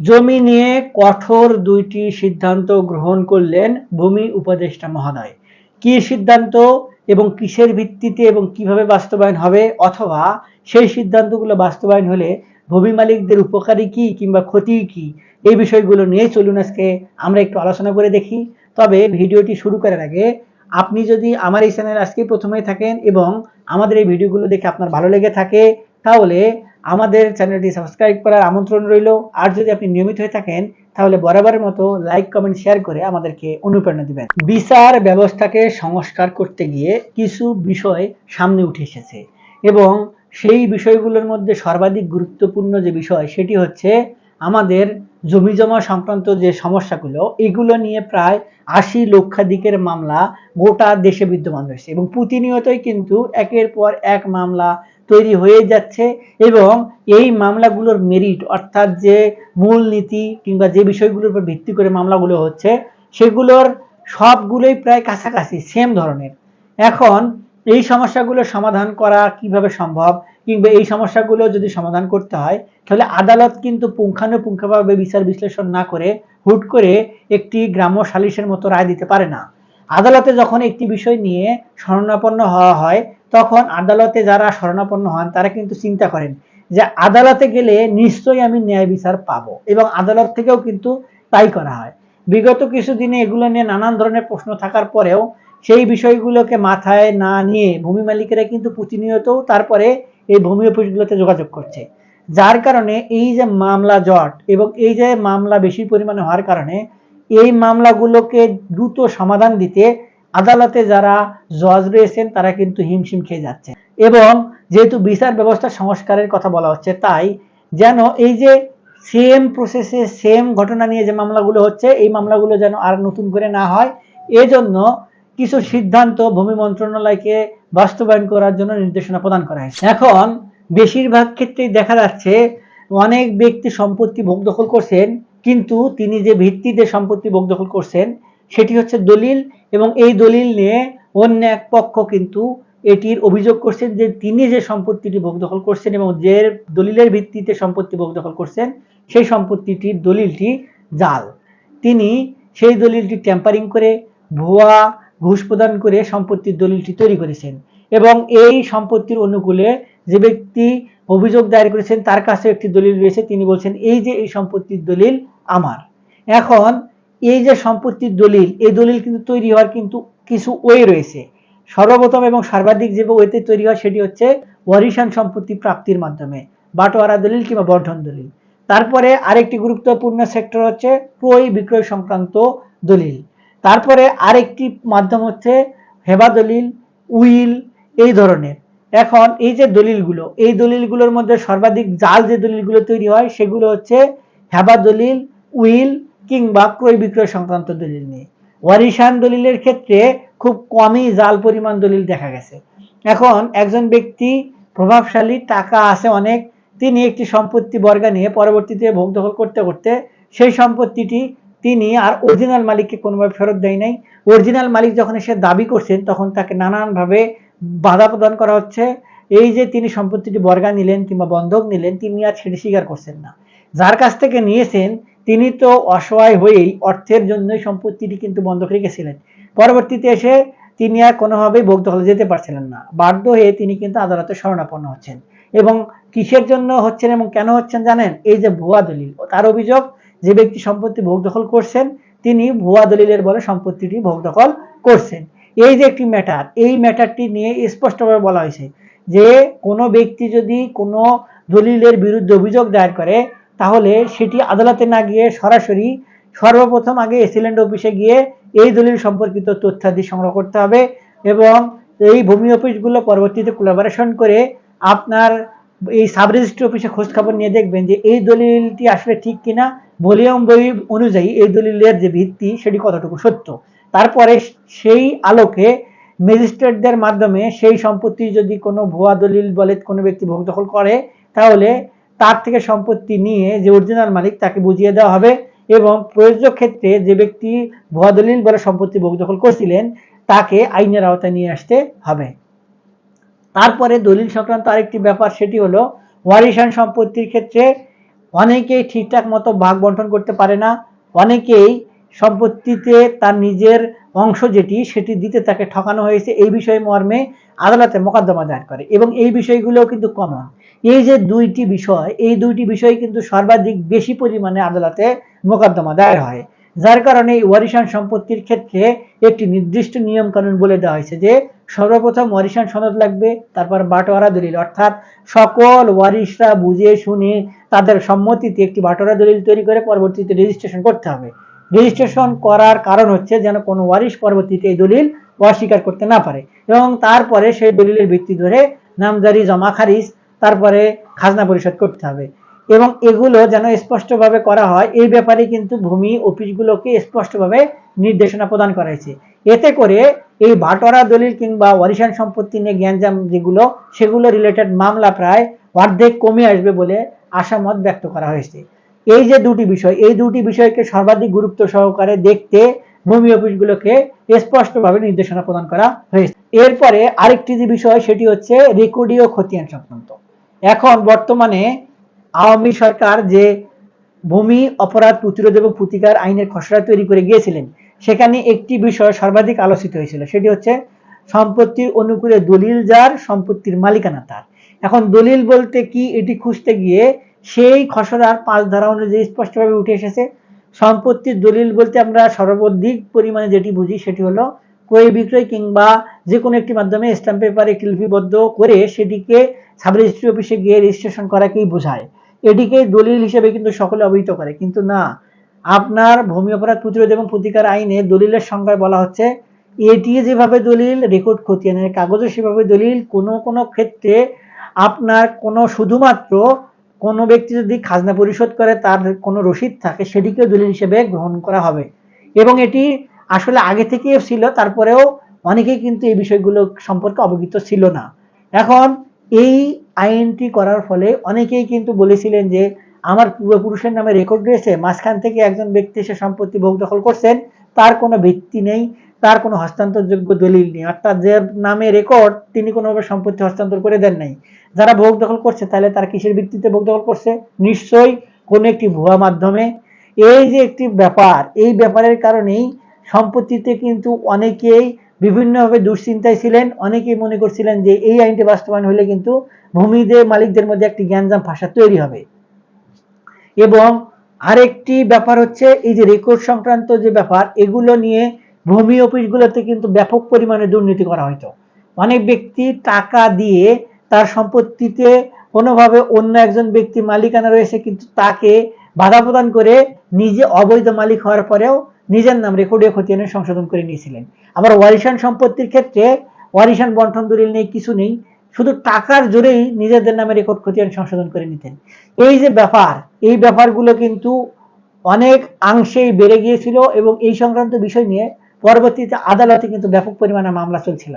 জমি নিয়ে কঠোর দুইটি সিদ্ধান্ত গ্রহণ করলেন ভূমি উপদেষ্টা মহোদয়। কি সিদ্ধান্ত এবং কিসের ভিত্তিতে এবং কীভাবে বাস্তবায়ন হবে অথবা সেই সিদ্ধান্তগুলো বাস্তবায়ন হলে ভূমি মালিকদের উপকারী কি কিংবা ক্ষতি কি, এই বিষয়গুলো নিয়ে চলুন আজকে আমরা একটু আলোচনা করে দেখি। তবে ভিডিওটি শুরু করার আগে আপনি যদি আমার এই চ্যানেল আজকে প্রথমেই থাকেন এবং আমাদের এই ভিডিওগুলো দেখে আপনার ভালো লেগে থাকে, তাহলে আমাদের চ্যানেলটি সাবস্ক্রাইব করার আমন্ত্রণ রইল। আর যদি আপনি নিয়মিত হয়ে থাকেন, তাহলে বরাবরের মতো লাইক কমেন্ট শেয়ার করে আমাদেরকে অনুপ্রেরণা দিবেন। বিচার ব্যবস্থাকে সংস্কার করতে গিয়ে কিছু বিষয় সামনে উঠে এসেছে এবং সেই বিষয়গুলোর মধ্যে সর্বাধিক গুরুত্বপূর্ণ যে বিষয়, সেটি হচ্ছে আমাদের জমি জমা সংক্রান্ত যে সমস্যাগুলো, এগুলো নিয়ে প্রায় আশি লক্ষাধিকের মামলা গোটা দেশে বিদ্যমান রয়েছে এবং প্রতিনিয়তই কিন্তু একের পর এক মামলা তৈরি হয়ে যাচ্ছে এবং এই মামলাগুলোর মেরিট অর্থাৎ যে মূল নীতি কিংবা যে বিষয়গুলোর উপর ভিত্তি করে মামলাগুলো হচ্ছে, সেগুলোর সবগুলোই প্রায় কাছাকাছি সেম ধরনের। এখন এই সমস্যাগুলো সমাধান করা কীভাবে সম্ভব, কিংবা এই সমস্যাগুলো যদি সমাধান করতে হয়, তাহলে আদালত কিন্তু পুঙ্খানুপুঙ্খভাবে বিচার বিশ্লেষণ না করে হুট করে একটি গ্রাম্য সালিশের মতো রায় দিতে পারে না। আদালতে যখন একটি বিষয় নিয়ে শরণাপন্ন হওয়া হয় তখন আদালতে যারা শরণাপন্ন হন, তারা কিন্তু চিন্তা করেন যে আদালতে গেলে নিশ্চয়ই আমি ন্যায় বিচার পাবো এবং আদালত থেকেও কিন্তু তাই করা হয়। বিগত কিছুদিনে এগুলো নিয়ে নানান ধরনের প্রশ্ন থাকার পরেও সেই বিষয়গুলোকে মাথায় না নিয়ে ভূমি মালিকেরা কিন্তু প্রতিনিয়ত তারপরে এই ভূমি অফিসগুলোতে যোগাযোগ করছে। যার কারণে এই যে মামলা জট এবং এই যে মামলা বেশি পরিমাণে হওয়ার কারণে এই মামলাগুলোকে দ্রুত সমাধান দিতে আদালতে যারা জজ রয়েছেন, তারা কিন্তু হিমশিম খেয়ে যাচ্ছে এবং যেহেতু বিচার ব্যবস্থা সংস্কারের কথা বলা হচ্ছে, তাই যেন এই যে সেম প্রসেসে সেম ঘটনা নিয়ে যে মামলাগুলো হচ্ছে, এই মামলাগুলো যেন আর নতুন করে না হয়, এজন্য কিছু সিদ্ধান্ত ভূমি মন্ত্রণালয়কে বাস্তবায়ন করার জন্য নির্দেশনা প্রদান করা হয়েছে। এখন বেশিরভাগ ক্ষেত্রেই দেখা যাচ্ছে, অনেক ব্যক্তি সম্পত্তি ভোগ দখল করছেন, কিন্তু তিনি যে ভিত্তিতে সম্পত্তি ভোগ দখল করছেন সেটি হচ্ছে দলিল এবং এই দলিল নিয়ে অন্য এক পক্ষ কিন্তু এটির অভিযোগ করছেন যে তিনি যে সম্পত্তিটি ভোগ দখল করছেন এবং যে দলিলের ভিত্তিতে সম্পত্তি ভোগ দখল করছেন, সেই সম্পত্তিটির দলিলটি জাল। তিনি সেই দলিলটি ট্যাম্পারিং করে ভুয়া ঘুষ প্রদান করে সম্পত্তির দলিলটি তৈরি করেছেন এবং এই সম্পত্তির অনুকূলে যে ব্যক্তি অভিযোগ দায়ের করেছেন, তার কাছে একটি দলিল রয়েছে। তিনি বলছেন, এই যে এই সম্পত্তির দলিল আমার। এখন এই যে সম্পত্তির দলিল, এই দলিল কিন্তু তৈরি হওয়ার কিন্তু কিছু ওয়ে রয়েছে। সর্বপ্রথম এবং সর্বাধিক যে ওয়েতে তৈরি হয় সেটি হচ্ছে ওয়ারিশান সম্পত্তি প্রাপ্তির মাধ্যমে, বাটোয়ারা দলিল কিংবা বর্ধন দলিল। তারপরে আরেকটি গুরুত্বপূর্ণ সেক্টর হচ্ছে ক্রয় বিক্রয় সংক্রান্ত দলিল। তারপরে আরেকটি মাধ্যম হচ্ছে হেবা দলিল, উইল, এই ধরনের। এখন এই যে দলিলগুলো, এই দলিলগুলোর মধ্যে সর্বাধিক জাল যে দলিলগুলো তৈরি হয় সেগুলো হচ্ছে হেবা দলিল, উইল কিংবা ক্রয় বিক্রয় সংক্রান্ত দলিল নিয়ে ওয়ারিশান দলিলের ক্ষেত্রে খুব কমই জাল পরিমাণ দলিল দেখা গেছে। এখন একজন ব্যক্তি প্রভাবশালী, টাকা আছে অনেক, তিনি একটি সম্পত্তি বর্গা নিয়ে পরবর্তীতে ভোগ দখল করতে করতে সেই সম্পত্তিটি তিনি আর অরিজিনাল মালিককে কোনোভাবে ফেরত দেয় নাই। অরিজিনাল মালিক যখন এসে দাবি করছেন, তখন তাকে নানানভাবে বাধা প্রদান করা হচ্ছে। এই যে তিনি সম্পত্তিটি বর্গা নিলেন কিংবা বন্ধক নিলেন, তিনি আর সেটি স্বীকার করছেন না। যার কাছ থেকে নিয়েছেন তিনি তো অসহায় হয়েই অর্থের জন্যই সম্পত্তিটি কিন্তু বন্ধক রেখেছিলেন। পরবর্তীতে এসে তিনি আর কোনোভাবেই ভোগ দখলে যেতে পারছিলেন না। বাধ্য হয়ে তিনি কিন্তু আদালতে শরণাপন্ন হচ্ছেন। এবং কিসের জন্য হচ্ছেন এবং কেন হচ্ছেন জানেন? এই যে ভুয়া দলিল। তার অভিযোগ, যে ব্যক্তি সম্পত্তি ভোগ দখল করছেন, তিনি ভুয়া দলিলের বলে সম্পত্তিটি ভোগ দখল করছেন। এই যে একটি ম্যাটার এই ম্যাটারটি নিয়ে স্পষ্টভাবে বলা হয়েছে যে কোনো ব্যক্তি যদি কোনো দলিলের বিরুদ্ধে অভিযোগ দায়ের করে তাহলে সেটি আদালতে না গিয়ে সরাসরি সর্বপ্রথম আগে এসিল্যান্ড অফিসে গিয়ে এই দলিল সম্পর্কিত তথ্যাদি সংগ্রহ করতে হবে এবং এই ভূমি অফিসগুলো পরবর্তীতে কোলাবোরেশন করে আপনার এই সাব রেজিস্ট্রি অফিসে খোঁজখবর নিয়ে দেখবেন যে এই দলিলটি আসলে ঠিক কিনা ভলিউম বই অনুযায়ী এই দলিলের যে ভিত্তি সেটি কতটুকু সত্য। তারপরে সেই আলোকে ম্যাজিস্ট্রেটদের মাধ্যমে সেই সম্পত্তি যদি কোনো ভুয়া দলিল বলে কোনো ব্যক্তি ভোগ দখল করে, তাহলে তার থেকে সম্পত্তি নিয়ে যে অরিজিনাল মালিক তাকে বুঝিয়ে দেওয়া হবে এবং প্রয়োজ্য ক্ষেত্রে যে ব্যক্তি ভুয়া দলিল বলে সম্পত্তি ভোগ দখল করছিলেন, তাকে আইনের আওতায় নিয়ে আসতে হবে। তারপরে দলিল সংক্রান্ত আরেকটি ব্যাপার, সেটি হলো ওয়ারিশান সম্পত্তির ক্ষেত্রে অনেকেই ঠিকঠাক মতো ভাগ বন্টন করতে পারে না। অনেকেই সম্পত্তিতে তার নিজের অংশ যেটি, সেটি দিতে তাকে ঠকানো হয়েছে। এই বিষয়ে মর্মে আদালতে মোকদ্দমা দায়ের করে এবং এই বিষয়গুলোও কিন্তু কমন এই যে দুইটি বিষয়, এই দুইটি বিষয় কিন্তু সর্বাধিক বেশি পরিমাণে আদালতে মোকদ্দমা দায়ের হয়। যার কারণে ওয়ারিশান সম্পত্তির ক্ষেত্রে একটি নির্দিষ্ট নিয়ম কানুন বলে দেওয়া হয়েছে যে, সর্বপ্রথম ওয়ারিশান সনদ লাগবে, তারপর বাটোয়ারা দলিল, অর্থাৎ সকল ওয়ারিশরা বুঝে শুনে তাদের সম্মতিতে একটি বাটোয়ারা দলিল তৈরি করে পরবর্তীতে রেজিস্ট্রেশন করতে হবে। রেজিস্ট্রেশন করার কারণ হচ্ছে যেন কোনো ওয়ারিশ পরবর্তীতে এই দলিল অস্বীকার করতে না পারে। এবং তারপরে সেই দলিলের ভিত্তি ধরে নামজারি, জমা খারিজ তারপরে খাজনা পরিশোধ করতে হবে। এবং এগুলো যেন স্পষ্টভাবে করা হয়, এই ব্যাপারে কিন্তু ভূমি অফিসগুলোকে স্পষ্টভাবে নির্দেশনা প্রদান করা হয়েছে। এতে করে এই বাটোয়ারা দলিল কিংবা ওয়ারিশান সম্পত্তি নিয়ে জ্ঞানজাম যেগুলো, সেগুলো রিলেটেড মামলা প্রায় অর্ধেক কমে আসবে বলে আশামত ব্যক্ত করা হয়েছে। এই যে দুটি বিষয়, এই দুটি বিষয়কে সর্বাধিক গুরুত্ব সহকারে দেখতে ভূমি অফিসগুলোকে স্পষ্টভাবে নির্দেশনা প্রদান করা হয়েছে। এরপরে আরেকটি যে বিষয়, সেটি হচ্ছে রেকর্ডীয় খতিয়ান সংক্রান্ত। এখন বর্তমানে আওয়ামী সরকার যে ভূমি, অপরাধ, প্রতিরোধ এবং প্রতিকার আইনের খসড়া তৈরি করে গিয়েছিলেন, সেখানে একটি বিষয় সর্বাধিক আলোচিত হয়েছিল, সেটি হচ্ছে সম্পত্তির অনুকূলে দলিল যার, সম্পত্তির মালিকানা তার। এখন দলিল বলতে কি, এটি খুঁজতে গিয়ে সেই খসড়ার পাঁচ ধারা অনুযায়ী স্পষ্টভাবে উঠে এসেছে। সম্পত্তির দলিল বলতে আমরা সর্বাধিক পরিমাণে যেটি বুঝি, সেটি হলো ক্রয় বিক্রয় কিংবা যে কোনো একটি মাধ্যমে স্ট্যাম্প পেপারে একটি লিপিবদ্ধ করে সেটিকে সাব রেজিস্ট্রি অফিসে গিয়ে রেজিস্ট্রেশন করাকেই বোঝায়। এটিকে দলিল হিসেবে কিন্তু সকলে অবহিত করে। কিন্তু না, আপনার ভূমি অপরাধ প্রতিরোধ এবং প্রতিকার আইনে দলিলের সংজ্ঞায় বলা হচ্ছে, এটি যেভাবে দলিল রেকর্ড খতিয়ানের কাগজে সেভাবে দলিল, কোনো কোনো ক্ষেত্রে আপনার কোনো, শুধুমাত্র কোনো ব্যক্তি যদি খাজনা পরিশোধ করে, তার কোনো রসিদ থাকে সেটিকে দলিল হিসেবে গ্রহণ করা হবে। এবং এটি আসলে আগে থেকেও ছিল, তারপরেও অনেকেই কিন্তু এই বিষয়গুলো সম্পর্কে অবগত ছিল না। এখন এই আইনটি করার ফলে অনেকেই কিন্তু বলেছিলেন যে, আমার পূর্বপুরুষের নামে রেকর্ড রয়েছে, মাঝখান থেকে একজন ব্যক্তি এসে সম্পত্তি ভোগ দখল করছেন, তার কোনো ভিত্তি নেই, তার কোনো হস্তান্তরযোগ্য দলিল নেই, অর্থাৎ যে নামে রেকর্ড তিনি কোনোভাবে সম্পত্তি হস্তান্তর করে দেন নাই। যারা ভোগ দখল করছে, তাহলে তারা কিসের ভিত্তিতে ভোগ দখল করছে? নিশ্চয়ই কোনো একটি ভুয়া মাধ্যমে। এই যে একটি ব্যাপার, এই ব্যাপারের কারণেই সম্পত্তিতে কিন্তু অনেকেই বিভিন্নভাবে দুশ্চিন্তায় ছিলেন। অনেকেই মনে করছিলেন যে এই আইনটি বাস্তবায়ন হলে কিন্তু ভূমিদের মালিকদের মধ্যে একটি জ্ঞানজাম ভাষা তৈরি হবে। এবং আরেকটি ব্যাপার হচ্ছে, এই যে রেকর্ড সংক্রান্ত যে ব্যাপার, এগুলো নিয়ে ভূমি অফিসগুলোতে কিন্তু ব্যাপক পরিমাণে দুর্নীতি করা হতো অনেক ব্যক্তি টাকা দিয়ে তার সম্পত্তিতে কোনোভাবে অন্য একজন ব্যক্তি মালিকানা রয়েছে, কিন্তু তাকে বাধা প্রদান করে নিজে অবৈধ মালিক হওয়ার পরেও নিজের নাম রেকর্ডে খতিয়ানে সংশোধন করে নিয়েছিলেন। আবার ওয়ারিশান সম্পত্তির ক্ষেত্রে ওয়ারিশান বন্টন দলিল নেই, কিছু নেই। শুধু টাকার জোরেই নিজেদের নামে রেকর্ড খতিয়ান সংশোধন করে নিতেন। এই যে ব্যাপার, এই ব্যাপারগুলো কিন্তু অনেক অংশেই বেড়ে গিয়েছিল এবং এই সংক্রান্ত বিষয় নিয়ে পরবর্তীতে আদালতে কিন্তু ব্যাপক পরিমাণে মামলা চলছিল।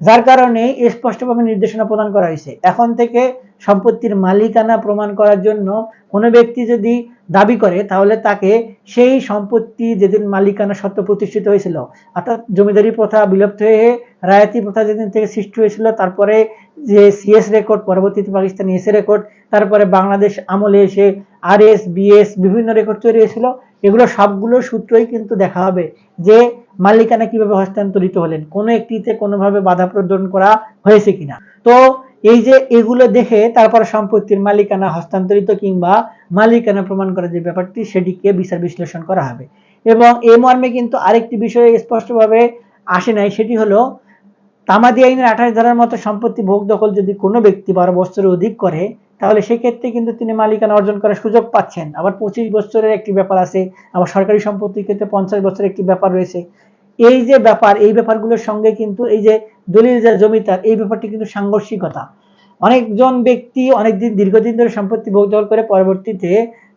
যার কারণে স্পষ্টভাবে নির্দেশনা প্রদান করা হয়েছে। এখন থেকে সম্পত্তির মালিকানা প্রমাণ করার জন্য কোনো ব্যক্তি যদি দাবি করে, তাহলে তাকে সেই সম্পত্তি যেদিন মালিকানা সত্য প্রতিষ্ঠিত হয়েছিল, অর্থাৎ জমিদারি প্রথা বিলুপ্ত হয়ে রায়াতি প্রথা যেদিন থেকে সৃষ্টি হয়েছিল, তারপরে যে সিএস রেকর্ড পরবর্তীতে পাকিস্তানি এসে রেকর্ড তারপরে বাংলাদেশ আমলে এসে আর এস বিএস বিভিন্ন রেকর্ড তৈরি হয়েছিল, এগুলো সবগুলো সূত্রই কিন্তু দেখা হবে যে মালিকানা কীভাবে হস্তান্তরিত হলেন? কোনো একটিতে কোনোভাবে বাধা প্রদান করা হয়েছে কিনা? তো এই যে এগুলো দেখে তারপর সম্পত্তির মালিকানা হস্তান্তরিত কিংবা মালিকানা প্রমাণ করার যে ব্যাপারটি, সেটিকে বিচার বিশ্লেষণ করা হবে। এবং এ মর্মে কিন্তু আরেকটি বিষয়ে স্পষ্টভাবে আসে নাই, সেটি হলো তামাদি আইনের আঠাশ ধারার মতো সম্পত্তি ভোগ দখল যদি কোনো ব্যক্তি বারো বছরের অধিক করে তাহলে সেক্ষেত্রে কিন্তু তিনি মালিকানা অর্জন করার সুযোগ পাচ্ছেন। আবার পঁচিশ বছরের একটি ব্যাপার আছে, আবার সরকারি সম্পত্তির ক্ষেত্রে পঞ্চাশ বছরের একটি ব্যাপার রয়েছে। এই যে ব্যাপার, এই ব্যাপারগুলোর সঙ্গে কিন্তু এই যে দলিল যা জমিদার এই ব্যাপারটি কিন্তু সাংঘর্ষিকতা। অনেকজন ব্যক্তি অনেকদিন, দীর্ঘদিন ধরে সম্পত্তি ভোগ দখল করে পরবর্তীতে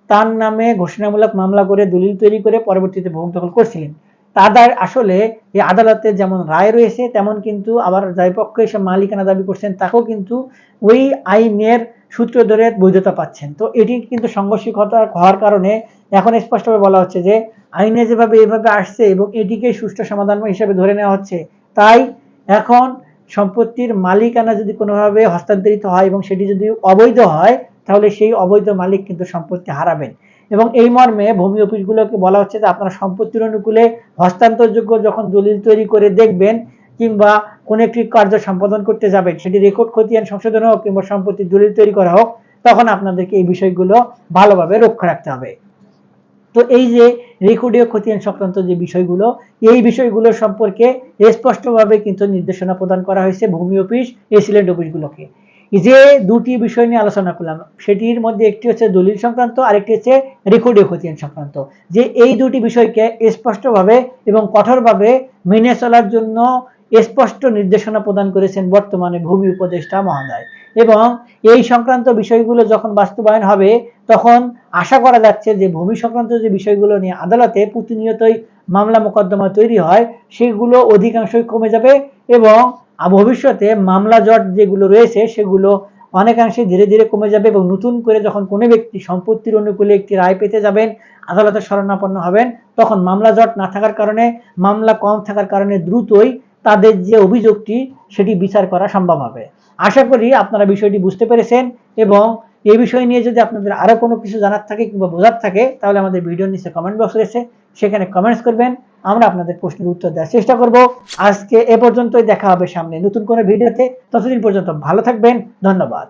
তার নামে ঘোষণামূলক মামলা করে, দলিল তৈরি করে পরবর্তীতে ভোগ দখল করছিলেন। তাদের আসলে এই আদালতে যেমন রায় রয়েছে, তেমন কিন্তু আবার যাই পক্ষ এসে মালিকানা দাবি করছেন, তাকেও কিন্তু ওই আইনের সূত্র ধরে বৈধতা পাচ্ছেন। তো এটি কিন্তু সংঘর্ষিকতা হওয়ার কারণে এখন স্পষ্টভাবে বলা হচ্ছে যে, আইনে যেভাবে এভাবে আসছে এবং এটিকে সুষ্ঠু সমাধান হিসেবে ধরে নেওয়া হচ্ছে, তাই এখন সম্পত্তির মালিকানা যদি কোনোভাবে হস্তান্তরিত হয় এবং সেটি যদি অবৈধ হয়, তাহলে সেই অবৈধ মালিক কিন্তু সম্পত্তি হারাবেন। এবং এই মর্মে ভূমি অফিসগুলোকে বলা হচ্ছে যে আপনারা সম্পত্তির অনুকূলে হস্তান্তরযোগ্য যখন দলিল তৈরি করে দেখবেন কিংবা কোন একটি কার্য সম্পাদন করতে যাবেন, সেটি রেকর্ড খতিয়ান সংশোধন হোক কিংবা সম্পত্তির দলিল তৈরি করা হোক, তখন আপনাদেরকে এই বিষয়গুলো ভালোভাবে রক্ষা রাখতে হবে। তো এই যে রেকর্ডীয় খতিয়ান সংক্রান্ত যে বিষয়গুলো, এই বিষয়গুলো সম্পর্কে স্পষ্টভাবে কিন্তু নির্দেশনা প্রদান করা হয়েছে ভূমি অফিস এসিলেন্ট অফিসগুলোকে। যে দুটি বিষয় নিয়ে আলোচনা করলাম, সেটির মধ্যে একটি হচ্ছে দলিল সংক্রান্ত, আরেকটি হচ্ছে রেকর্ডীয় খতিয়ান সংক্রান্ত। যে এই দুটি বিষয়কে স্পষ্টভাবে এবং কঠোরভাবে মেনে চলার জন্য স্পষ্ট নির্দেশনা প্রদান করেছেন বর্তমানে ভূমি উপদেষ্টা মহোদয়। এবং এই সংক্রান্ত বিষয়গুলো যখন বাস্তবায়ন হবে, তখন আশা করা যাচ্ছে যে ভূমি সংক্রান্ত যে বিষয়গুলো নিয়ে আদালতে প্রতিনিয়তই মামলা মোকদ্দমা তৈরি হয়, সেগুলো অধিকাংশই কমে যাবে এবং ভবিষ্যতে মামলা জট যেগুলো রয়েছে, সেগুলো অনেকাংশে ধীরে ধীরে কমে যাবে এবং নতুন করে যখন কোনো ব্যক্তি সম্পত্তির অনুকূলে একটি রায় পেতে যাবেন, আদালতে শরণাপন্ন হবেন, তখন মামলা জট না থাকার কারণে, মামলা কম থাকার কারণে দ্রুতই তাদের যে অভিযোগটি, সেটি বিচার করা সম্ভব হবে। আশা করি আপনারা বিষয়টি বুঝতে পেরেছেন এবং এই বিষয় নিয়ে যদি আপনাদের আরও কোনো কিছু জানার থাকে কিংবা বোঝার থাকে, তাহলে আমাদের ভিডিওর নিচে কমেন্ট বক্স রয়েছে, সেখানে কমেন্টস করবেন। আমরা আপনাদের প্রশ্নের উত্তর দেওয়ার চেষ্টা করব। আজকে এ পর্যন্তই, দেখা হবে সামনে নতুন কোনো ভিডিওতে। ততদিন পর্যন্ত ভালো থাকবেন, ধন্যবাদ।